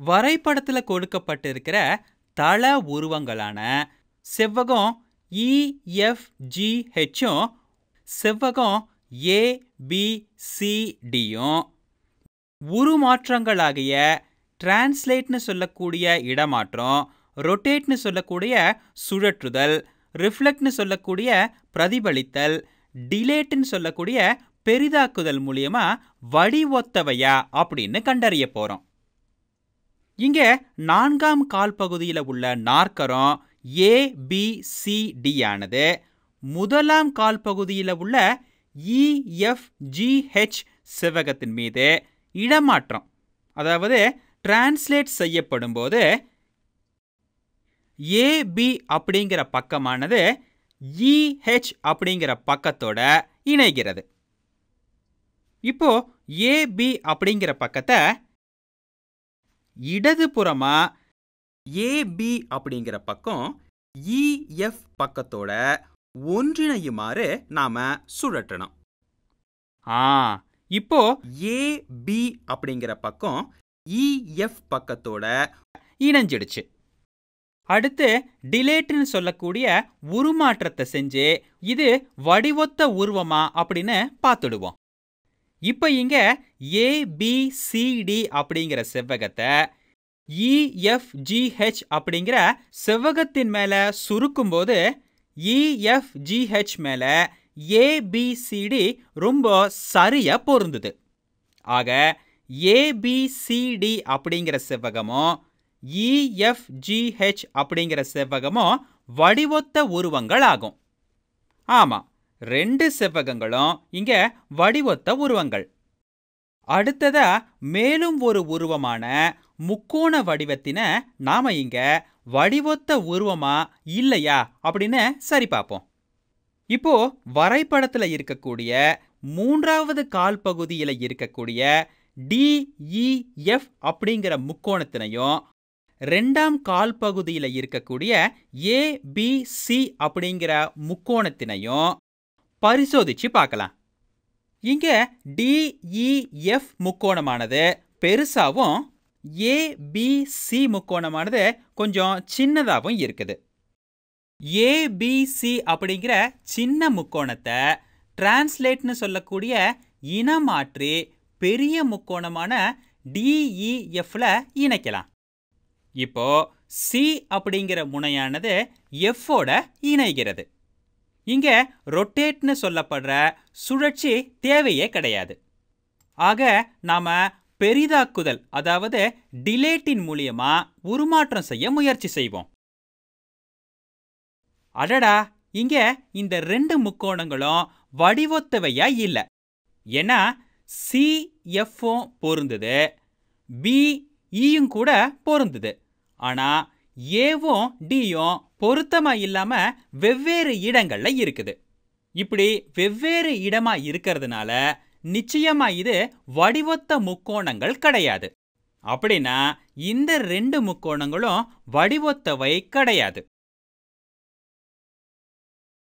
வரைபடத்துல கொடுக்கப்பட்டிருக்கிற தள உருவங்களான செவ்வகம் e, இஎஃப்ஜிஹெச்சும் செவ்வகம் ஏபிசிடியும் உருமாற்றங்களாகிய டிரான்ஸ்லேட்னு சொல்லக்கூடிய இடமாற்றம் ரொட்டேட்னு சொல்லக்கூடிய சுழற்றுதல் ரிஃப்ளெக்ட்னு சொல்லக்கூடிய பிரதிபலித்தல் டிலேட்னு சொல்லக்கூடிய பெரிதாக்குதல் மூலியமா வடிவொத்தவையா அப்படின்னு கண்டறிய போகிறோம் இங்க நான்காம் கால் பகுதியில் உள்ள நாற்கரம் ஏபிசிடி ஆனது முதலாம் கால் பகுதியில் உள்ள e, இஎஃப்ஜிஹெச் செவ்வகத்தின் மீது இடமாற்றம். அதாவது டிரான்ஸ்லேட் செய்யப்படும் போது ஏபி அப்படிங்கிற பக்கமானது e, இஹெச் அப்படிங்கிற பக்கத்தோட இணைகிறது. இப்போ ஏபி அப்படிங்கிற பக்கத்தை இடதுபுறமா ஏபி அப்படிங்கிற பக்கம் இஎஃப் பக்கத்தோட ஒன்றிணையுமாறு நாம சுழற்றணும். ஆ இப்போ ஏபி அப்படிங்கிற பக்கம் இஎஃப் பக்கத்தோட இணைஞ்சிடுச்சு. அடுத்து டிலேட்னு சொல்லக்கூடிய உருமாற்றத்தை செஞ்சு இது வடிவொத்த உருவமா அப்படின்னு பார்த்துடுவோம். இப்போ இங்க ஏபிசிடி அப்படிங்கிற செவ்வகத்தை e, E F G H அப்படிங்கிற செவ்வகத்தின் மேல சுருக்கும்போது e, E F G H மேல ஏபிசிடி ரொம்ப சரியா பொருந்துது. ஆக ஏபிசிடி அப்படிங்கிற செவ்வகமும் e, இஎஃப்ஜிஹெச் அப்படிங்கிற செவ்வகமும் வடிவொத்த உருவங்கள் ஆகும் ஆமா ரெண்டு செவ்வகங்களும் இங்க வடிவொத்த உருவங்கள். அடுத்ததா மேலும் ஒரு உருவமான முக்கோண வடிவத்தின நாம இங்க வடிவொத்த உருவமா இல்லையா அப்படின்னு சரி பார்ப்போம். இப்போ வரைபடத்துல இருக்கக்கூடிய மூன்றாவது கால் பகுதியில் இருக்கக்கூடிய டிஇஎஃப் அப்படிங்கிற முக்கோணத்தினையும் ரெண்டாம் கால் பகுதியில் இருக்கக்கூடிய ஏபிசி அப்படிங்கிற முக்கோணத்தினையும் பரிசோதிச்சு பார்க்கலாம். இங்கே டிஇஎஃப் e, முக்கோணமானது பெருசாகவும் ஏபிசி முக்கோணமானது கொஞ்சம் சின்னதாகவும் இருக்குது. ஏபிசி அப்படிங்கிற சின்ன முக்கோணத்தை டிரான்ஸ்லேட்னு சொல்லக்கூடிய இனமாற்றி பெரிய முக்கோணமான டிஇஎஃப்ல e, இணைக்கலாம். இப்போ சி அப்படிங்கிற முனையானது எஃப்போட இணைகிறது. இங்க ரொட்டேட்னு சொல்லப்படுற சுழற்சி தேவையே கிடையாது. ஆக நாம பெரிதாக்குதல் அதாவது டிலேட்டின் மூலியமா உருமாற்றம் செய்ய முயற்சி செய்வோம். அடடா இங்க இந்த ரெண்டு முக்கோணங்களும் வடிவொத்தவையா இல்ல. ஏன்னா சிஎஃப்ஓ பொருந்தது பிஇயும் கூட பொருந்தது. ஆனா ஏவும் டியும் பொருத்தமா இல்லாம வெவ்வேறு இடங்கள்ல இருக்குது. இப்படி வெவ்வேறு இடமா இருக்கிறதுனால நிச்சயமா இது வடிவொத்த முக்கோணங்கள் கிடையாது. அப்படின்னா இந்த ரெண்டு முக்கோணங்களும் வடிவொத்தவை கிடையாது.